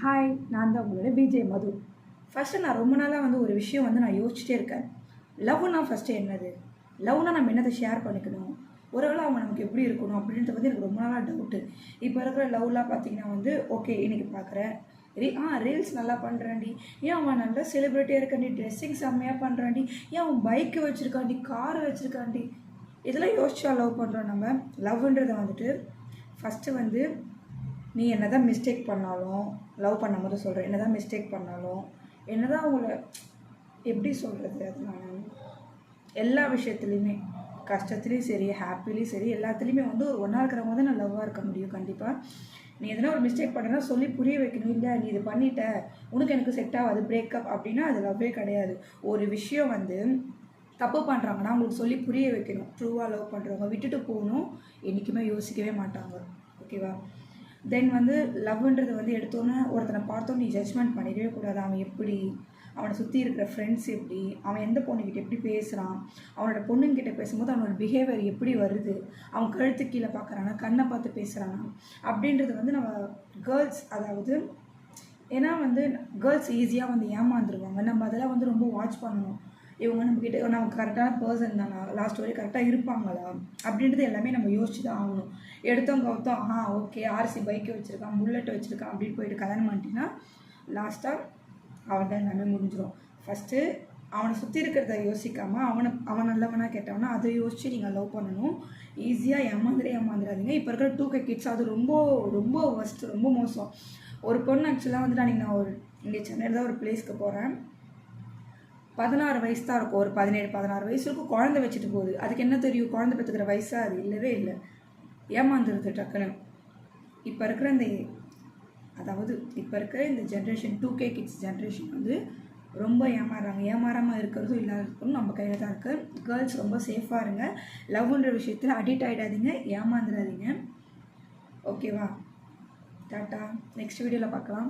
Hi நான் தான் உங்களோட பிஜே மது. ஃபஸ்ட்டு நான் ரொம்ப நாளாக வந்து ஒரு விஷயம் வந்து நான் யோசிச்சுட்டே இருக்கேன். லவ்னா ஃபஸ்ட்டு என்னது? லவ்னா நம்ம என்னதை ஷேர் பண்ணிக்கணும்? ஒருவேளை அவங்க நமக்கு எப்படி இருக்கணும் அப்படின்றது வந்து எனக்கு ரொம்ப நாளாக டவுட்டு இப்போ இருக்கிற லவ்லாம் பார்த்தீங்கன்னா வந்து ஓகே இன்னைக்கு பார்க்குறேன் ரீ ஆ ரீல்ஸ் நல்லா பண்ணுறாண்டி ஏன் அவன் நல்லா செலிப்ரிட்டியாக இருக்காண்டி ட்ரெஸ்ஸிங் செம்மையாக பண்ணுறாண்டி ஏன் அவன் பைக்கு வச்சுருக்காண்டி கார் வச்சுருக்காண்டி இதெல்லாம் யோசிச்சா லவ் பண்ணுறோம் நம்ம. லவ்ன்றதை வந்துட்டு ஃபஸ்ட்டு வந்து நீ என்ன தான் மிஸ்டேக் பண்ணாலும் லவ் பண்ணும்போது சொல்கிறேன் என்ன தான் மிஸ்டேக் பண்ணாலும் என்ன தான் அவங்கள எப்படி சொல்கிறது அது நான்? எல்லா விஷயத்துலையுமே கஷ்டத்துலேயும் சரி ஹாப்பிலையும் சரி எல்லாத்துலேயுமே வந்து ஒரு ஒன்றா இருக்கிறவங்க தான் நான் லவ்வாக இருக்க முடியும் கண்டிப்பாக நீ எதனா ஒரு மிஸ்டேக் பண்ணுறா சொல்லி புரிய வைக்கணும். இல்லை நீ இது பண்ணிட்ட உனக்கு எனக்கு செட் ஆகாது பிரேக்கப் அப்படின்னா அது லவ்வே கிடையாது. ஒரு விஷயம் வந்து தப்பு பண்ணுறாங்கன்னா அவங்களுக்கு சொல்லி புரிய வைக்கணும். ட்ரூவாக லவ் பண்ணுறவங்க விட்டுட்டு போகணும். என்றைக்குமே யோசிக்கவே மாட்டாங்க. ஓகேவா தென் வந்து லவ்ன்றது வந்து எடுத்தோன்னே ஒருத்தனை பார்த்தோம் நீ ஜட்ஜ்மெண்ட் பண்ணிடவே கூடாது. அவன் எப்படி? அவனை சுற்றி இருக்கிற ஃப்ரெண்ட்ஸ் எப்படி? அவன் எந்த பொண்ணுக்கிட்ட எப்படி பேசுகிறான் அவனோட பொண்ணுங்கிட்ட பேசும்போது அவனோட பிஹேவியர் எப்படி வருது? அவன் கழுத்து கீழே பார்க்குறானா கண்ணை பார்த்து பேசுகிறானா அப்படின்றது வந்து நம்ம கேர்ள்ஸ் அதாவது ஏன்னா வந்து கேர்ள்ஸ் ஈஸியாக வந்து ஏமாந்துருவாங்க. நம்ம அதெல்லாம் வந்து ரொம்ப வாட்ச் பண்ணணும். இவங்க நம்மக்கிட்ட நம்ம கரெக்டான பர்சன் தானா? லாஸ்ட் வரைக்கும் கரெக்டாக இருப்பாங்களா? அப்படின்றது எல்லாமே நம்ம யோசிச்சு தான் ஆகணும். எடுத்தோம் கவுத்தோம் ஆ ஓகே ஆர்சி பைக்கை வச்சுருக்கான் புல்லட் வச்சுருக்கான் அப்படின்னு போயிட்டு கல்யாணம் பண்ணிட்டீங்கன்னா லாஸ்ட்டாக அவன் தான் எல்லாமே முடிஞ்சிடும். ஃபஸ்ட்டு அவனை சுற்றி இருக்கிறத யோசிக்காமல் அவனை அவன் நல்லவனாக கேட்டவனா அதை யோசித்து நீங்கள் லவ் பண்ணணும். ஈஸியாக ஏமாந்துடே ஏமாந்துடாதீங்க இப்போ இருக்கிற டூ கே கிட்ஸ் அது ரொம்ப ரொம்ப ஒஸ்ட் ரொம்ப மோசம். ஒரு பொண்ணு ஆக்சுவலாக வந்துட்டு அன்றைக்கி நான் ஒரு இங்கே சென்னையில் தான் ஒரு பிளேஸ்க்கு போகிறேன் பதினாறு வயசு தான் இருக்கும். ஒரு பதினேழு பதினாறு வயசு இருக்கும் குழந்தை வச்சுட்டு போகுது. அதுக்கு என்ன தெரியும்? குழந்தை பெற்றுக்கிற வயசாக அது இல்லவே இல்லை. ஏமாந்துருது டக்குன்னு. இப்போ இருக்கிற இந்த அதாவது இப்போ இருக்கிற இந்த generation two K kids generation வந்து ரொம்ப ஏமாறுறாங்க ஏமாறாமல் இருக்கிறதும் இல்லாத இருக்கிறதும் நம்ம கையில் தான் இருக்குது கேர்ள்ஸ் ரொம்ப சேஃபாக இருங்க. லவ்ன்ற விஷயத்தில் அடிக்ட் ஆகிடாதீங்க ஏமாந்துடாதீங்க ஓகேவா டாட்டா நெக்ஸ்ட் வீடியோவில் பார்க்கலாம்.